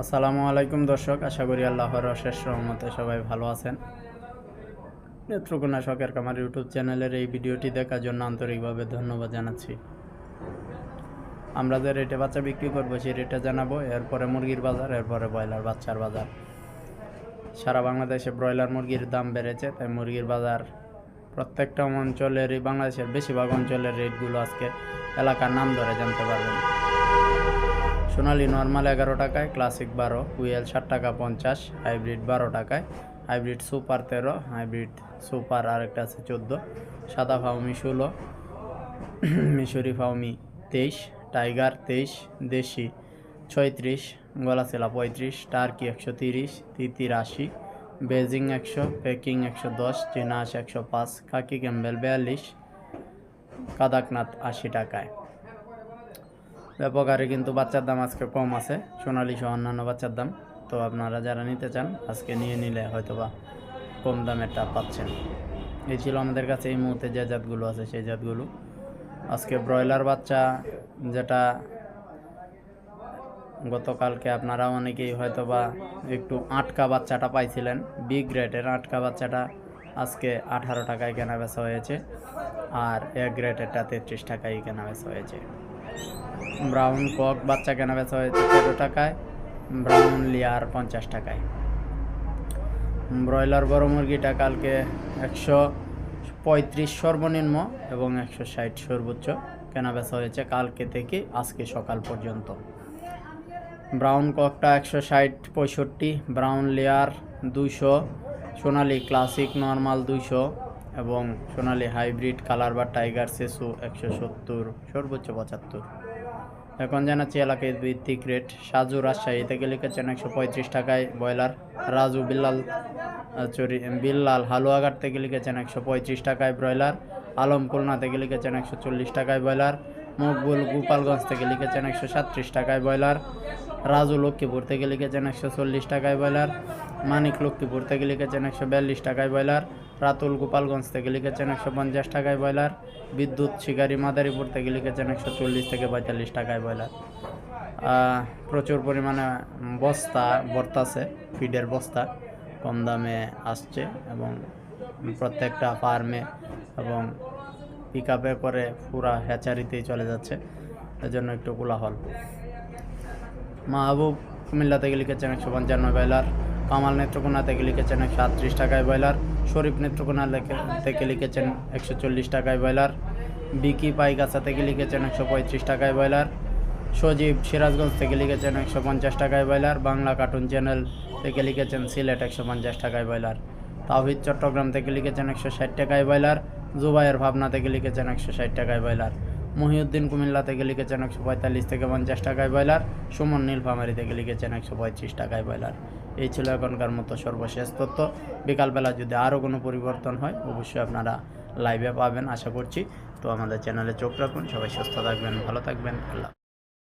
আসসালামু আলাইকুম দর্শক, আশা করি আল্লাহর অশেষ রহমতে সবাই ভালো আছেন। নেত্রকোনা শখের কামার ইউটিউব চ্যানেলের এই ভিডিওটি দেখার জন্য আন্তরিকভাবে ধন্যবাদ জানাচ্ছি। আমরা যে রেটে বাচ্চা বিক্রি করব, সেই রেটে জানাব, এরপরে মুরগির বাজার, এরপরে ব্রয়লার বাচ্চার বাজার। সারা বাংলাদেশে ব্রয়লার মুরগির দাম বেড়েছে, তাই মুরগির বাজার প্রত্যেকটা অঞ্চলের বাংলাদেশের বেশিরভাগ অঞ্চলের রেটগুলো আজকে এলাকার নাম ধরে জানতে পারবেন। সোনালি নর্মাল এগারো টাকায়, ক্লাসিক বারো, কুয়েল ষাট টাকা পঞ্চাশ, হাইব্রিড বারো টাকায়, হাইব্রিড সুপার তেরো, হাইব্রিড সুপার আরেকটা আছে চোদ্দ, সাদা ফাউমি ষোলো, মিশরি ফাউমি তেইশ, টাইগার তেইশ, দেশি ছয়ত্রিশ গলাচেলা পঁয়ত্রিশ, টার্কি একশো তিরিশ তিতির আশি, বেজিং একশো, পেকিং একশো দশ চিনাস একশো পাঁচ, খাকি ক্যাম্বেল বিয়াল্লিশ, কাদাকনাথ আশি টাকায়। ব্যাপক হারে কিন্তু বাচ্চার দাম আজকে কম আছে। সোনালি সহ অন্যান্য বাচ্চার দাম। তো আপনারা যারা নিতে চান, আজকে নিয়ে নিলে হয়তোবা কম দামেরটা পাচ্ছেন। এই ছিল আমাদের কাছে এই মুহূর্তে যে জাতগুলো আছে, সেই জাতগুলো। আজকে ব্রয়লার বাচ্চা যেটা গতকালকে আপনারা অনেকেই হয়তোবা একটু আটকা বাচ্চাটা পাইছিলেন। বিগ গ্রেডের আটকা বাচ্চাটা আজকে আঠারো টাকায় কেনা বেচা হয়েছে। আর এক গ্রেডেরটা তেত্রিশ টাকায় কেনা বেচা হয়েছে। ব্রাউন কক বাচ্চা কেনা বেচা হয়েছে তেরো টাকায়, ব্রাউন লিয়ার পঞ্চাশ টাকায়। ব্রয়লার বড় মুরগিটা কালকে একশো পঁয়ত্রিশ সর্বনিম্ন এবং একশো ষাট সর্বোচ্চ কেনা বেচা হয়েছে কালকে থেকে আজকে সকাল পর্যন্ত। ব্রাউন ককটা একশো ষাট পঁয়ষট্টি, ব্রাউন লেয়ার দুইশো, সোনালি ক্লাসিক নর্মাল দুইশো এবং সোনালি হাইব্রিড কালার বা টাইগার সেসু একশো সত্তর, সর্বোচ্চ পঁচাত্তর। এখন জানাচ্ছি এলাকায় ভিত্তিক রেট। সাজু রাজশাহী থেকে লিখেছেন একশো পঁয়ত্রিশ টাকায় ব্রয়লার। রাজু বিল্লাল চরি বিল্লাল হালুয়াঘাট থেকে লিখেছেন একশো পঁয়ত্রিশ টাকায় ব্রয়লার। আলম খুলনা থেকে লিখেছেন একশো চল্লিশ টাকায় ব্রয়লার। মকবুল গোপালগঞ্জ থেকে লিখেছেন একশো সাতত্রিশ টাকায় ব্রয়লার। রাজু লক্ষ্মীপুর থেকে লিখেছেন একশো চল্লিশ টাকায় ব্রয়লার। মানিক লক্ষ্মীপুর থেকে লিখেছেন একশো বিয়াল্লিশ টাকায় ব্রয়লার। রাতুল গোপালগঞ্জ থেকে লিখেছেন একশো পঞ্চাশ টাকায় ব্রয়লার। বিদ্যুৎ শিকারী মাদারীপুর থেকে লিখেছেন একশো চল্লিশ থেকে পঁয়তাল্লিশ টাকায় ব্রয়লার। প্রচুর পরিমাণে বস্তা বর্তাছে ফিডের বস্তা। কম দামে আসছে এবং প্রত্যেকটা ফার্মে এবং পিক আপে করে পুরা হ্যাচারিতেই চলে যাচ্ছে। এজন্য একটু কোলাহল। মাহবুব কুমিল্লা থেকে লিখেছেন একশো পঞ্চান্ন ব্রয়লার। কামাল নেত্রকোনা থেকে লিখেছেন একশো আটত্রিশ টাকায় ব্রয়লার। শরীফ নেত্রকোনা থেকে লিখেছেন একশো চল্লিশ টাকায় ব্রয়লার। বিকি পাইগাছা থেকে লিখেছেন একশো পঁয়ত্রিশ টাকায় ব্রয়লার। সজীব সিরাজগঞ্জ থেকে লিখেছেন একশো পঞ্চাশ টাকায় ব্রয়লার। বাংলা কার্টুন চ্যানেল থেকে লিখেছেন সিলেট একশো পঞ্চাশ টাকায় ব্রয়লার। তাহিদ চট্টগ্রাম থেকে লিখেছেন একশো ষাট টাকায় ব্রয়লার। জুবাইয়ের ভাবনাতে থেকে লিখেছেন একশো ষাট টাকায় ব্রয়লার। মহিউদ্দিন কুমিল্লা থেকে লিখেছেন একশো পঁয়তাল্লিশ থেকে পঞ্চাশ টাকায় ব্রয়লার। সুমন নীলফামারি থেকে লিখেছেন একশো পঁয়ত্রিশ টাকায় ব্রয়লার। এই ছিল এখনকার মতো সর্বশেষ তথ্য। বিকালবেলা যদি আরও কোনো পরিবর্তন হয়, অবশ্যই আপনারা লাইভে পাবেন, আশা করছি। তো আমাদের চ্যানেলে চোখ রাখুন, সবাই সুস্থ থাকবেন, ভালো থাকবেন, আল্লাহ